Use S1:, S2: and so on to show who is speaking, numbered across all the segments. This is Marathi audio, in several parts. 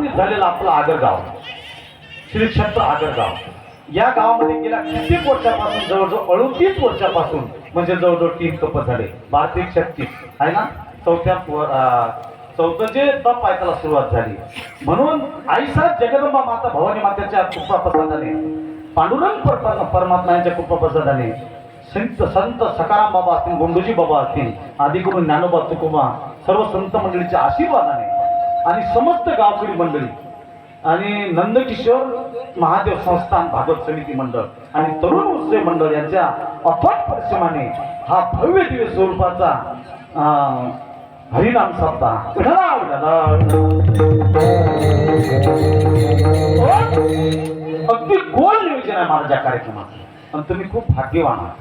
S1: नावन्य झालेलं आपलं आगरगाव. श्री क्षेत्र आगरगाव. या गावामध्ये गेल्या कित्येक वर्षापासून जवळजवळ अडतीस वर्षापासून म्हणजे जवळजवळ तीन कप झाले. भारतीय छत्तीस आहे ना? चौथ्या चौथं जे तप ऐकायला सुरुवात झाली. म्हणून आईसाहेब जगदंबा माता भवानी मात्याच्या कृपा प्रसादाने पांडुरंग पर- परमात्मा यांच्या कृपा प्रसादाने संत संत सकाराम बाबा असतील गोंडोजी बाबा असतील आदिगुरु ज्ञानोबा तुकोबा सर्व संत मंडळीच्या आशीर्वादाने आणि समस्त गावकरी मंडळी. आणि नंदकिशोर महादेव संस्थान भागवत समिती मंडळ आणि तरुण उत्सव मंडळ यांच्या अफाट परिश्रमाने हा भव्य दिव्य स्वरूपाचा अं, हरिनाम सप्ताह हो? अगदी गोल नियोजन आहे माझ्या कार्यक्रमात आणि तुम्ही खूप भाग्यवान आहात.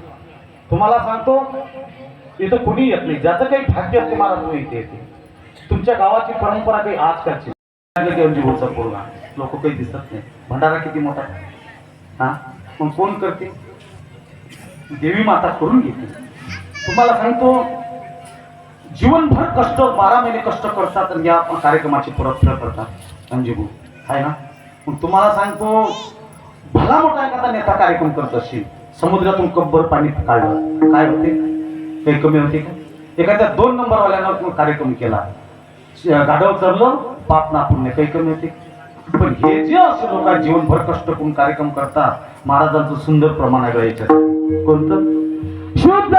S1: तुम्हाला सांगतो इथं कुणी येत नाही. ज्याचं काही भाग्य असते मला इथे येते. तुमच्या गावाची परंपरा काही आजकालची बोलतात पूर्ण लोक काही दिसत नाही. भंडारा किती मोठा हा? मग कोण करते? देवी माता करून घेते. तुम्हाला सांगतो जीवनभर कष्ट बारा महिने कष्ट करतात आणि या कार्यक्रमाची परतफेड करतात. अंजीभू आहे ना? मग तुम्हाला सांगतो भला मोठा एखादा नेता कार्यक्रम करत असेल समुद्रातून कब्बर पाणी काढलं काय होते? काही कमी होते का? एखाद्या दोन नंबरवाल्यानं कार्यक्रम केला गाढव चरलं पाप ना पुण्य काही कमी येते पण हे जे असे लोक जीवनभर कष्ट करून कार्यक्रम करतात महाराजांचं सुंदर प्रमाण आहे याच्यात. कोणतं? शुद्ध